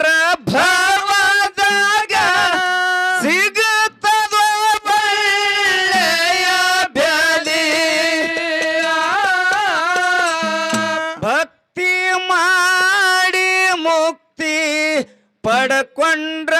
ಪಡ್ಕೊಂಡ್ರ ಭವದಾಗ ಸಿಗುತ್ತದ ಒಳ್ಳೆಯ ಭಕ್ತಿ ಮಾಡಿ ಮುಕ್ತಿ ಪಡ್ಕೊಂಡ್ರ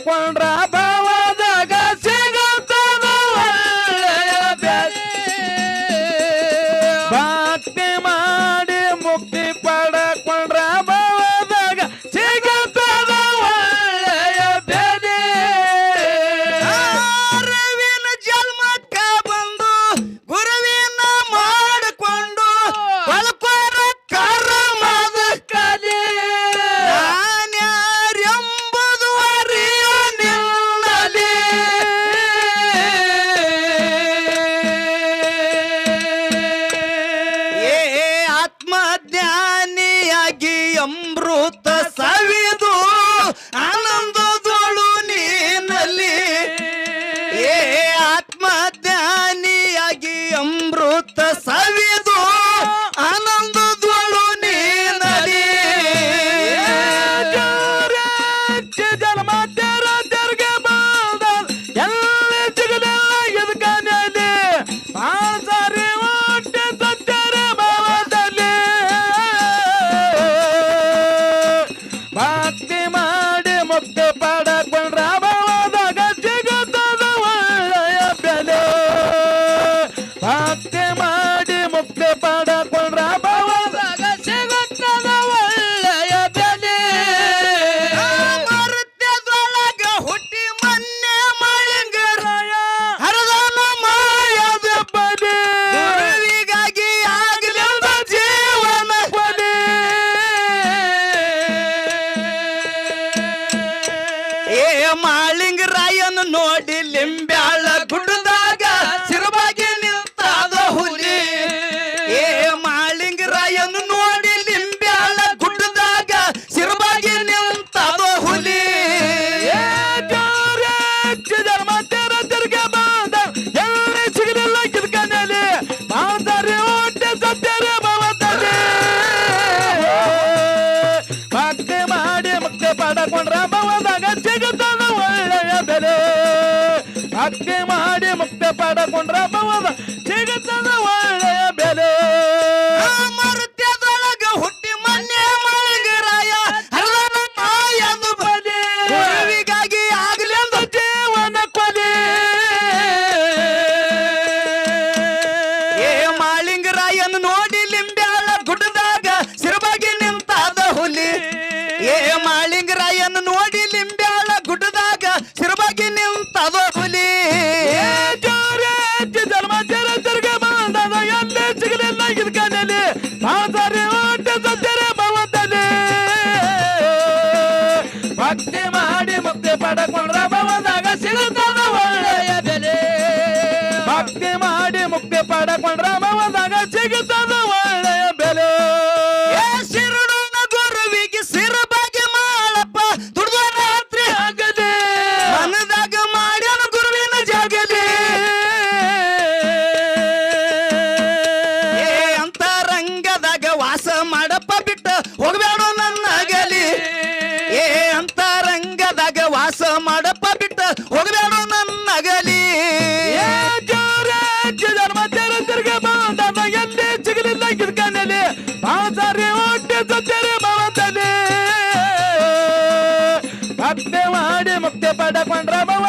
પણ ಅಮೃತ ಸವಿದು ಆನಂದದೊಳು ನೀನಲ್ಲಿ. ಏ ಆತ್ಮಜ್ಞಾನಿಯಾಗಿ ಅಮೃತ ಸವಿದು ಆನಂದದೊಳು ನೀನಲ್ಲಿ. ಎಲ್ಲ ಮಾಳಿಂಗರಾಯನು ನೋಡಿ ಲಿಂಬ್ಯಾಳ ಗುಡ್ಡ ಪಡಕೊಂಡ್ರ ಮುಕ್ತಿ ಪಡಕೊಂಡ್ರ ಮವದಾಗ ಸಿಗುತ್ತದ ಜೊತೆರೆ ಮವಂತನೆ ಮತ್ತೆ ಮಾಡಿ ಮುಕ್ತಿ ಪಡಕೊಂಡ್ರ ಮವ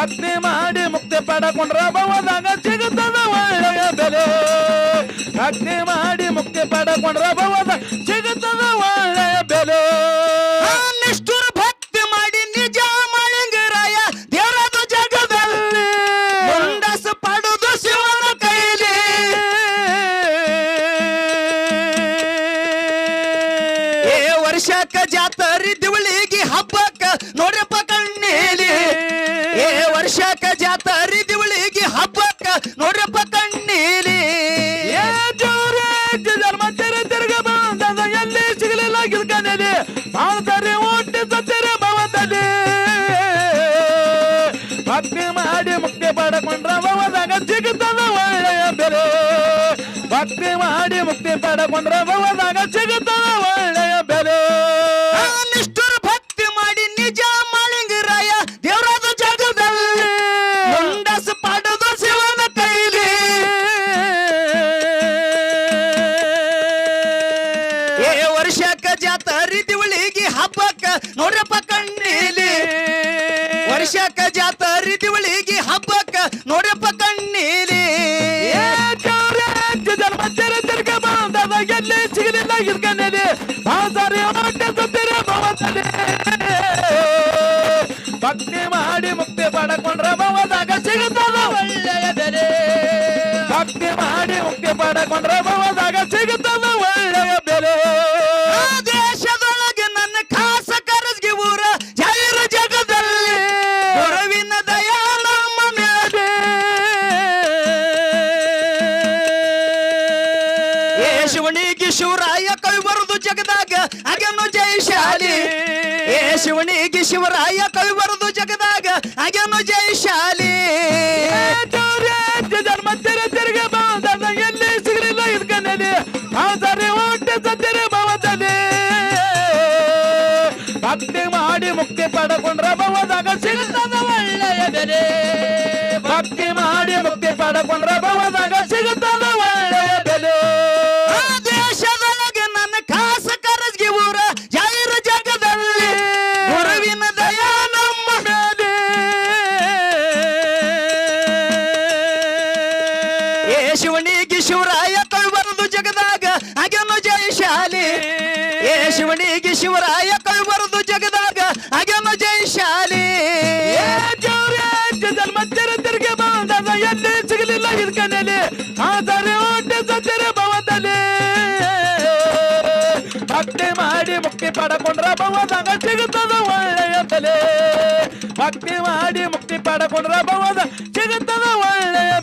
ಭಕ್ತಿ ಮಾಡಿ ಮುಕ್ತಿ ಪಡಕೊಂಡ್ರ ಭವದಾಗ ಸಿಗುತ್ತದ ಒಳ್ಳೆಯ ಬೆಲೆ. ಭಕ್ತಿ ಮಾಡಿ ಮುಕ್ತಿ ಪಡಕೊಂಡ್ರ ಭವದ ಸಿಗುತ್ತದ ಒಳ್ಳೆಯ ಬೆಲೆ. ನಿಷ್ಠುರ ಭಕ್ತಿ ಮಾಡಿ ನಿಜ ಮಳಿಂಗರಾಯ ದೇವರದ ಜಗದಲ್ಲಿ ಮುಂಡಸ ಪಡುದು ಶಿವನ ಕೈಲಿ. ಏ ವರ್ಷಕ್ಕ ಜಾತ್ರೆ ஆதரி ஊட்டி ಸತ್ತಿರಬಹುದಡಿ ಭಕ್ತಿ ಮಾಡಿ ಮುಕ್ತಿ ಪಡಕೊಂಡ್ರಬಹುದಾಗ ಸಿಗುತ್ತದೆ ಒಳ್ಳೆಯ ಬೆಲೆ ಭಕ್ತಿ ಮಾಡಿ ಮುಕ್ತಿ ಪಡಕೊಂಡ್ರಬಹುದಾಗ ಸಿಗುತ್ತದೆ ಒಳ್ಳೆಯ ಎಲ್ಲಿ ಸಿಗಲಿಲ್ಲ ಇರ್ಕಂದಿದೆ ಆ ಸಾರಿ ಸುತ್ತೀರ ಭವದಲ್ಲಿ ಭಕ್ತಿ ಮಾಡಿ ಮುಕ್ತಿ ಪಡ್ಕೊಂಡ್ರೆ ಭವದಾಗ ಸಿಗುತ್ತದ ಒಳ್ಳೆಯ ಭಕ್ತಿ ಮಾಡಿ ಮುಕ್ತಿ ಪಡ್ಕೊಂಡ್ರೆ ಭವ ಶಿವರಾಯ ಕವಿ ಬರದು ಜಗದಾಗ, ಹಾಗೇನು ಜಯಶಾಲಿ. ಧರ್ಮಸ್ಥರ ತಿರುಗಿ ಬಂದ ಎಲ್ಲಿ ಸಿಗಲಿಲ್ಲ ಇದ್ಕೊಂಡಿದೆ ಸರಿ ಹೊಟ್ಟೆ ಸತ್ತರೆ ಬವತದೆ ಭಕ್ತಿ ಮಾಡಿ ಮುಕ್ತಿ ಪಡಕೊಂಡ್ರ ಬವದಾಗ ಸಿಗುತ್ತದೆ ಒಳ್ಳೆಯ ಬೆಲೆ ಭಕ್ತಿ ಮಾಡಿ ಮುಕ್ತಿ ಪಡಕೊಂಡ್ರ ಬವದಾಗ ಶಿವನಿಗೆ ಶಿವರಾಯ ಕವಿ ಬರದು ಜಗದಾಗ ಅಗಮ ಜೈಶಾಲಿ ಜನ್ಮತ್ತಿರ ತಿರುಗಿ ಬಂದ ಎಲ್ಲಿ ಸಿಗಲಿಲ್ಲ ಇದ್ಕನಲ್ಲಿ ಆದರೆ ಒಟ್ಟು ಸತ್ತಿರ ಭವದಲ್ಲಿ. ಭಕ್ತಿ ಮಾಡಿ ಮುಕ್ತಿ ಪಡಕೊಂಡ್ರ ಭವನ ಸಿಗುತ್ತದ ಒಳ್ಳೆಯ ತಲೆ ಭಕ್ತಿ ಮಾಡಿ ಮುಕ್ತಿ ಪಡಕೊಂಡ್ರ ಭವನ ಸಿಗುತ್ತದ ಒಳ್ಳೆಯ